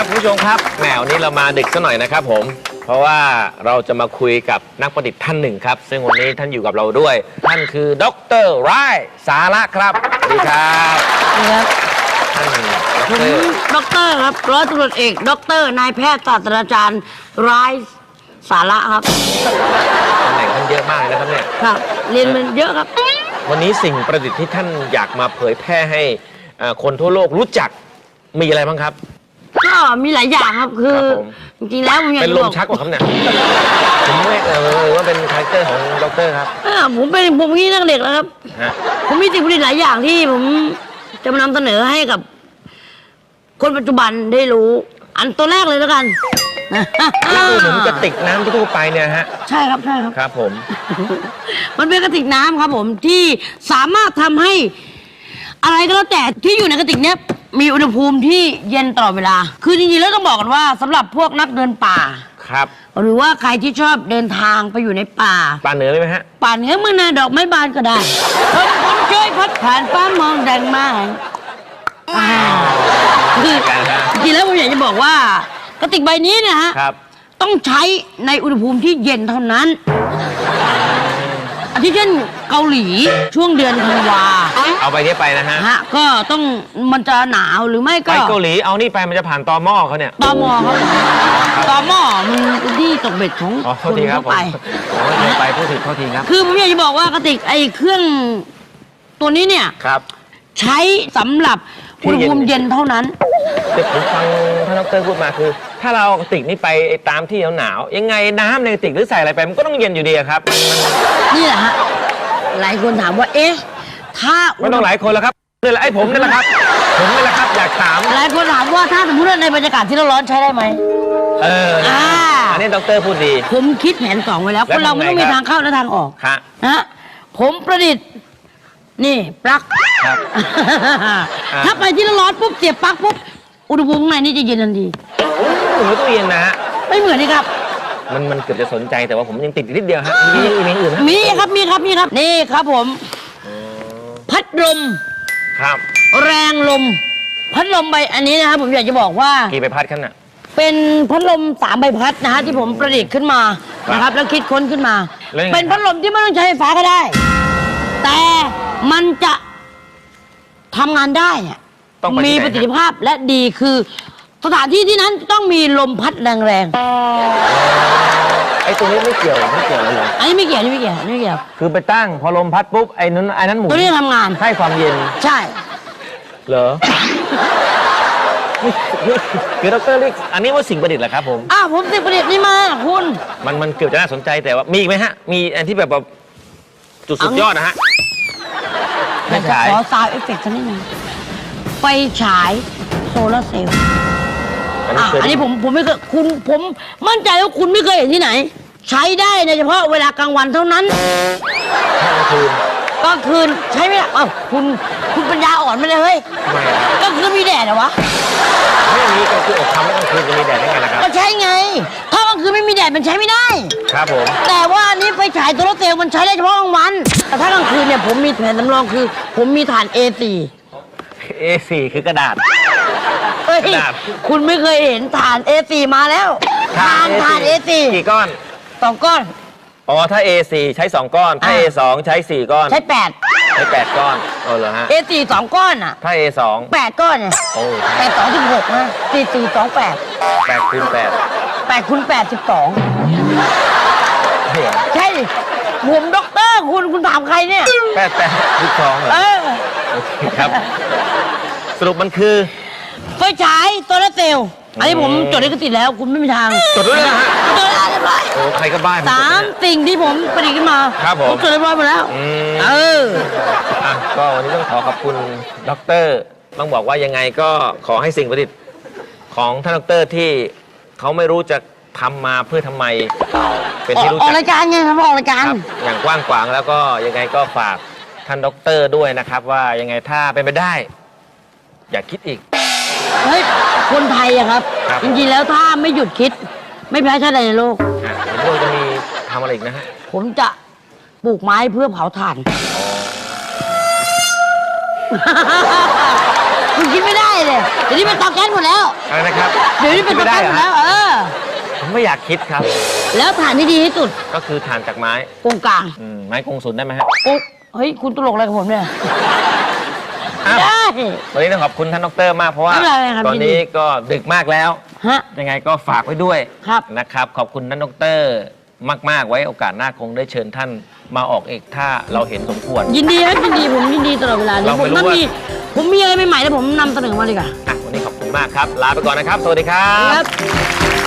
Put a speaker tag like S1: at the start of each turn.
S1: ครับคุณผู้ชมครับแหมวันนี้เรามาดึกซะหน่อยนะครับผม เพราะว่าเราจะมาคุยกับนักประดิษฐ์ท่านหนึ่งครับ ซึ่งวันนี้ท่านอยู่กับเราด้วย ท่านคือดรไรสาระครับสวัสดีครับ
S2: ครับ
S1: ท่านด
S2: ผม
S1: ร
S2: ด็อกเตอร์ครับร้อยตำรวจเอกด็อกเตอร์นายแพทย์ศาสตราจารย์ร้ายสาระครับ
S1: ตำแหน่งท่านเยอะมากเลยนะครับเนี่ย
S2: ครับ เรียนมันเยอะครับ
S1: วันนี้สิ่งประดิษฐ์ที่ท่านอยากมาเผยแพร่ให้เอ่อคนทั่วโลกรู้จักมีอะไรบ้างครับ
S2: ก็มีหลายอย่างครับคือ
S1: ครับผม
S2: จริงๆแล้วผมอยาก
S1: เป็น
S2: จะ
S1: ล
S2: บ
S1: ม
S2: อก
S1: ชักกว่าครับเนี่ยผมไม่เออว่าเป็นคาแรคเตอร์ของดรครับ
S2: เออผมเป็นผมนี่ตั้งเด็กแล้วครับ
S1: ฮะ
S2: ผมมีสิ่งประดิษฐ์หลายอย่างที่ผมจะมานำเสนอให้กับ คนปัจจุบันได้รู้ อันตัวแรกเลยแล้วกัน
S1: นี่คือเหมือนกระติกน้ำทั่วๆไปเนี่ยฮะ
S2: ใช่ครับใช่ครับ
S1: ครับผม
S2: มันเป็นกระติกน้ำครับผมที่สามารถทำให้อะไรก็แล้วแต่ที่อยู่ในกระติกเนี้ย มีอุณหภูมิที่เย็นตลอดเวลา คือจริงๆแล้วต้องบอกกันว่าสำหรับพวกนักเดินป่า
S1: ครับ
S2: หรือว่าใครที่ชอบเดินทางไปอยู่ในป่า
S1: ปลาเหนือไหมฮะ
S2: ป่าเหนือเมืองนาดอกไม้บานก็ได้คนคนช่วยพัดผ่านฟ้ามองแดงมากอ่าคือจริงๆแล้วผมอยากจะบอกว่ากระติกใบนี้เนะฮะ
S1: ครับ
S2: ต้องใช้ในอุณหภูมิที่เย็นเท่านั้นอา ทิเช่นเกาหลีช่วงเดือนธันวา
S1: เอาไปนี้ไปนะฮะ
S2: ฮะก็ต้องมันจะหนาวหรือไม่
S1: ไป
S2: ก็
S1: เกาหลีเอานี่ไปมันจะผ่านตอหม้อเขาเนี่ย
S2: ตอมอครับตอมอมันเป็นที่ตกเบ็ดของ
S1: อ๋อ
S2: ค
S1: โทษ
S2: น
S1: ทีครับ
S2: ทั่ว
S1: ผม
S2: ไป
S1: ผมไม่ไปพูดผิดโทษทีครับ
S2: คือผมอยากจะบอกว่ากระติกไอ้เครื่องตัวนี้เนี่ย
S1: ครับ
S2: ใช้สำหรับ
S1: ที่
S2: อุณห
S1: เย็น
S2: ภูมิเย็นเท่านั้น
S1: แต่ผมฟังท่านดรพูดมาคือ ถ้าเราเอากระติกนี้ไปตามที่หนาวๆยังไงน้ำในกระติกหรือใส่อะไรไปมันก็ต้องเย็นอยู่ดีอะครับมัน
S2: นี่แหละฮะหลายคนถามว่า เอ๊ะ ถ้า
S1: มันไม่ต้องหลายคนแล้วครับนี่แหละไอ้ผมนี่แหละครับ ผมนี่แหละครับอยากถาม
S2: หลายคนถามว่าถ้าสมมติว่าในบรรยากาศที่ร้อนๆใช้ได้ไหม
S1: เออ
S2: อ่า
S1: อันนี้ดรพูดดี
S2: ผมคิดแผนสองไว้แล้ว
S1: แล้
S2: ค
S1: วน
S2: เราไม่ต้อง
S1: ทำไง
S2: มี
S1: ครับ
S2: ทางเข้าและทางออก
S1: ฮะ
S2: นะฮะผมประดิษฐ์ นี่ปลั๊ก
S1: ครับ
S2: ถ้าไปที่ร้อนๆปุ๊บเสียบปลั๊กปุ๊บอุณหภูมิข้างในนี่จะเย็นทันที
S1: ผมไม่ตู้เย็นนะฮะ
S2: ไม่เหมือนนี่ครับ
S1: มันมันเกือบจะสนใจแต่ว่าผมยังติดอยู่นิดเดียวฮะมีอย่างอื่นมีอย่างอื่นฮะ
S2: มีครับมีครับมีครับนี่ครับผมพัดลม
S1: ครับ
S2: แรงลม พัดลมใบอันนี้นะครับผมอยากจะบอกว่า
S1: กี่ใบพัดครับน่ะ
S2: เป็นพัดลมสามใบพัดนะฮะที่ผมประดิษฐ์ขึ้นมานะครับแล้วคิดค้นขึ้นมา
S1: แล้วยังไง
S2: เป็นพัดลมที่ไม่ต้องใช้ไฟฟ้าก็ได้ แต่ มันจะทำงานได้อะ
S1: ต้องไป
S2: มี
S1: ที่ไหน
S2: ประสิทธิภาพและดีคือ สถานที่ที่นั้นต้องมีลมพัดแรง
S1: ไอ้ตัวนี้ไม่เกี่ยวไม่เกี่ยวเลยเหรอ
S2: ๆอันนี้ไม่เกี่ยวอันนี้ไม่เกี่ยวอันนี้ไม่เกี่ยว
S1: คือไปตั้งพอลมพัดปุ๊บไอ้นั้นไอ้นั้นหมุน
S2: ตัวนี้ทำงาน
S1: ให้ความเย็น
S2: ใช่
S1: เหรอ คือดรเรียกอันนี้ว่าสิ่งประดิษฐ์เหรอครับผม
S2: อ้าวผมติดประดิษฐ์นี่มาคุณ
S1: มันมันเกือบจะน่าสนใจแต่ว่ามีอีกไหมฮะ มีอันที่แบบว่าจุดสุดยอดนะฮะ ไม่ฉาย
S2: ขอซาวเอฟเฟกต์สักนิดนึงไฟฉายโซลาร์เซลล์
S1: อันนี้
S2: อะ
S1: เคย
S2: อันนี้ผมผมไม่เคยคุณผมมั่นใจว่าคุณไม่เคยเห็นที่ไหน ใช้ได้ในเฉพาะเวลากลางวันเท่านั้น
S1: ถ้ากลางคืน
S2: กลางคืนใช้ไม่ได้เอ้าคุณคุณปัญญาอ่อนไม่เลยเฮ้ย
S1: ทำไมครับ
S2: กลางคืนมีแดดเหรอวะ
S1: ไม่มีก็คืออดทำไม่กลางคืนจะมีแดดได้ไงล่ะครับ
S2: ก็ใช่ไง ถ้ากลาง คืนไม่มีแดดมันใช้ไม่ได้
S1: ครับผม
S2: แต่ว่าอันนี้ไฟฉายโซลาร์เซลล์มันใช้ได้เฉพาะกลางวัน แต่ถ้ากลางคืนเนี่ยผมมีแผนสำรองคือ ผมมีฐาน A4
S1: A4 คือกระดาษ
S2: เฮ้ย
S1: กระดาษ
S2: คุณไม่เคยเห็นฐาน A4 มาแล้วฐานฐาน A4
S1: กี่ก้อน
S2: สองก้อน
S1: อ๋อ ถ้า A4 ใช้ 2 ก้อน ถ้า
S2: อ่า
S1: A2 ใช้ 4 ก้อน
S2: ใช้แปด
S1: ใช้ 8 ก้อนเออเหรอฮะ
S2: A4 สองก้อนอะ
S1: ถ้า A2
S2: แปดก้อนเนี่ย
S1: โอ้
S2: แปดสองสิบหกนะสี่สี่สองแปด
S1: 8คูณ8
S2: แปดคูณแปดสิบสอง
S1: เนี่ย
S2: ใช่ดิผมด็อกเตอร์คุณคุณถามใครเนี่ย
S1: แปดแปดคูณสองเหรอ
S2: เออ
S1: โอเคครับ สรุปมันคือ
S2: ไฟฉายโซลาร์เซลล์อันนี้ผม
S1: อืม
S2: จดลิขสิทธิ์แล้วคุณไม่มีทาง
S1: จดด้วยนะฮะ
S2: จดแล้วเรียบร้อย
S1: โอ้ใครก็บ้า
S2: สามสิ่งที่ผมประดิษฐ์ขึ้นมา
S1: ครับผม
S2: จดเรียบร้อยหมดแล้ว
S1: อืม
S2: เออ
S1: อะก็วันนี้ต้องขอขอบคุณด็อกเตอร์ต้องบอกว่ายังไงก็ขอให้สิ่งประดิษฐ์ของท่านด็อกเตอร์ที่ เขาไม่รู้จะทำมาเพื่อทำไม เป็น
S2: ออก
S1: ที่รู้
S2: ออก
S1: จัก
S2: รายการไงครับออกรายการ
S1: ครับอย่างกว้างขวางแล้วก็ยังไงก็ฝากท่านด็อกเตอร์ด้วยนะครับ ว่ายังไงถ้าเป็นไปได้ อย่าคิดอีก
S2: เฮ้ย คนไทยอะครับ
S1: ครับ
S2: จริงๆ แล้วถ้าไม่หยุดคิด ไม่แพ้ชาติใดในโลก
S1: อะเห็นว่าจะมีทำอะไรอีกนะฮะ
S2: ผมจะปลูกไม้เพื่อเผาถ่าน คุณคิดไม่ได้เลยดี๋ยวนี้เป็นเตาแก๊สหมดแล้ว
S1: อะไรนะครับ
S2: เดี๋ยวนี้เป็น
S1: ไม่
S2: เตา
S1: ได้
S2: แก๊ส
S1: เหร
S2: ห
S1: อ
S2: มดแล้ว
S1: ฮะ
S2: เออ
S1: ผมไม่อยากคิดครับ
S2: แล้วฐานที่ดีที่สุด
S1: ก็คือทานจากไม้
S2: กงกลาง
S1: อืมไม้กงสุนได้ไหมฮะ
S2: กุ๊กเฮ้ยคุณตลกอะไรกับผมเนี่ย
S1: อ้าว
S2: ได้
S1: วันนี้ต้องขอบคุณท่านดรมากเพราะว่า
S2: ไม่เป็นไรครับ
S1: ตอน
S2: ยินดี
S1: นี้ก็ดึกมากแล้ว
S2: ฮะ
S1: ยังไงก็ฝากไว้ด้วย
S2: ครับ
S1: นะครับ ขอบคุณท่านดรมากๆไว้โอกาสหน้าคงได้เชิญท่านมาออกเอกถ้าเราเห็นสมควร
S2: ยินดีครับยินดีผมยินดีตลอดเวลาเลย
S1: เรา
S2: ผ
S1: ไม่
S2: ม
S1: รู้
S2: ถ้า
S1: ว่า
S2: มี ผมมีอะไรใหม่ๆแล้วผมนำเสนอมาเลยค่ะ
S1: อะวันนี้ขอบคุณมากครับ ลาไปก่อนนะครับ สวัสดีครับ
S2: ครับ